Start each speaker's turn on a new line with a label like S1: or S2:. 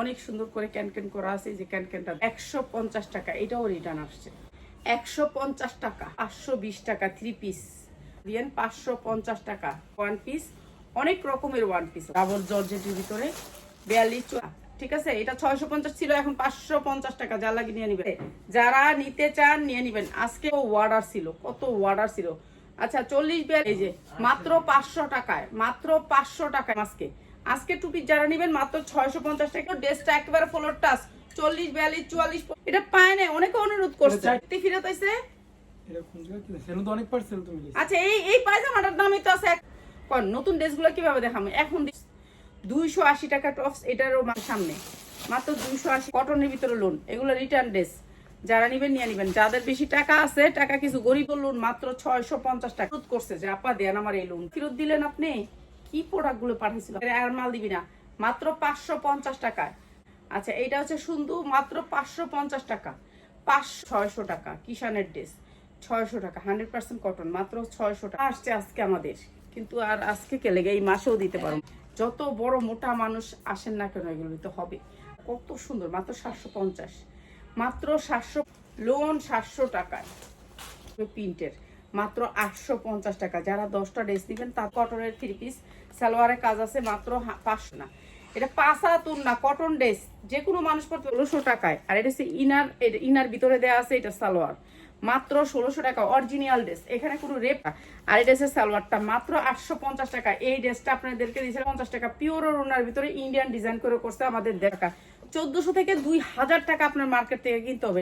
S1: অনেক সুন্দর করে ক্যান ক্যান করা আছে যে ক্যান ক্যানটা একশো পঞ্চাশ টাকা, এটাও রিটার্ন আসছে। একশো পঞ্চাশ টাকা, পাঁচশো বিশ টাকা থ্রি পিস দিয়েন পাঁচশো পঞ্চাশ টাকা ওয়ান পিস অনেক রকমের ওয়ান পিস ডাবল জর্জেটের ভিতরে বিয়াল্লিশ ঠিক আছে? এটা ছয়শো পঞ্চাশ ছিল, এখন পাঁচশো পঞ্চাশ টাকা, যা লাগে নিয়ে নিবেন। যারা নিতে চান, নিয়ে নিবেন। আজকে ওয়ার্ডার ছিল, কত ওয়ার্ডার ছিল। আচ্ছা চল্লিশ বিয়াল এই যে, মাত্র পাঁচশো টাকায়, মাত্র পাঁচশো টাকায় আজকে। আজকে টুপি যারা নিবেন মাত্র ছয়শো পঞ্চাশ টাকা। ড্রেসটা একেবারে ফ্লোর টাচ চল্লিশ বিয়াল্লিশ চুয়াল্লিশ এটা পায় না অনেকে অনুরোধ করছে। ফিরত হয়েছে। আচ্ছা এই এই পায়জামাটার দামই তো আছে। নতুন ড্রেসগুলো কীভাবে দেখাবো? এখন দুইশো আশি টাকা টপস এটারও সামনে। মাত্র দুইশো আশি কটনের ভিতরে লোন এগুলো রিটার্ন ড্রেস যারা নিবেন নিয়ে নিবেন। যাদের বেশি টাকা আছে টাকা কিছু গরিব লোন মাত্র ছয়শো পঞ্চাশ টাকা। করছে যে আপা দেন আমার এই লোন ফেরত দিলেন আপনি? কি প্রোডাক্টগুলো পাঠিয়েছিল আর মাল দিবি না, মাত্র পাঁচশো পঞ্চাশ টাকায় আচ্ছা এটা হচ্ছে সুন্দর মাত্র পাঁচশো পঞ্চাশ টাকা। পাঁচশো, ছয়শো টাকা, কিষানের ড্রেস ছয়শো টাকা, হান্ড্রেড পার্সেন্ট কটন মাত্র ছয়শো টাকা। আসছে আজকে আমাদের, কিন্তু আর আজকে কে লেগে এই মাসেও দিতে পারো যত বড় মোটা মানুষ আসেন না কেন, এগুলো তো হবে। কত সুন্দর, মাত্র সাতশো পঞ্চাশ। মাত্র সাতশো লোন সাতশো টাকায়। প্রিন্টের। মাত্র আটশো পঞ্চাশ টাকা। যারা দশটা ড্রেস দিবেন তার কটনের থ্রি পিস সালোয়ারের কাজ আছে মাত্র পাঁচশো না। এটা পাঁচাতুন না, কটন ড্রেস যে কোনো মানুষ পড়তে ষোলোশো টাকায়। আর এটা হচ্ছে ইনার ইনার ভিতরে দেওয়া আছে, এটা সালোয়ার। মাত্র ষোলোশো টাকা অরিজিনাল ড্রেস। এখানে কোনো রেপ আর এই ড্রেসের সালোয়ারটা, মাত্র আটশো পঞ্চাশ টাকা। এই ড্রেসটা আপনাদেরকে দিয়েছে পঞ্চাশ টাকা। পিওর ওনার ভিতরে ইন্ডিয়ান ডিজাইন করে করছে আমাদের দেখা। চোদ্দশো থেকে দুই হাজার টাকা আপনার মার্কেট থেকে কিনতে হবে।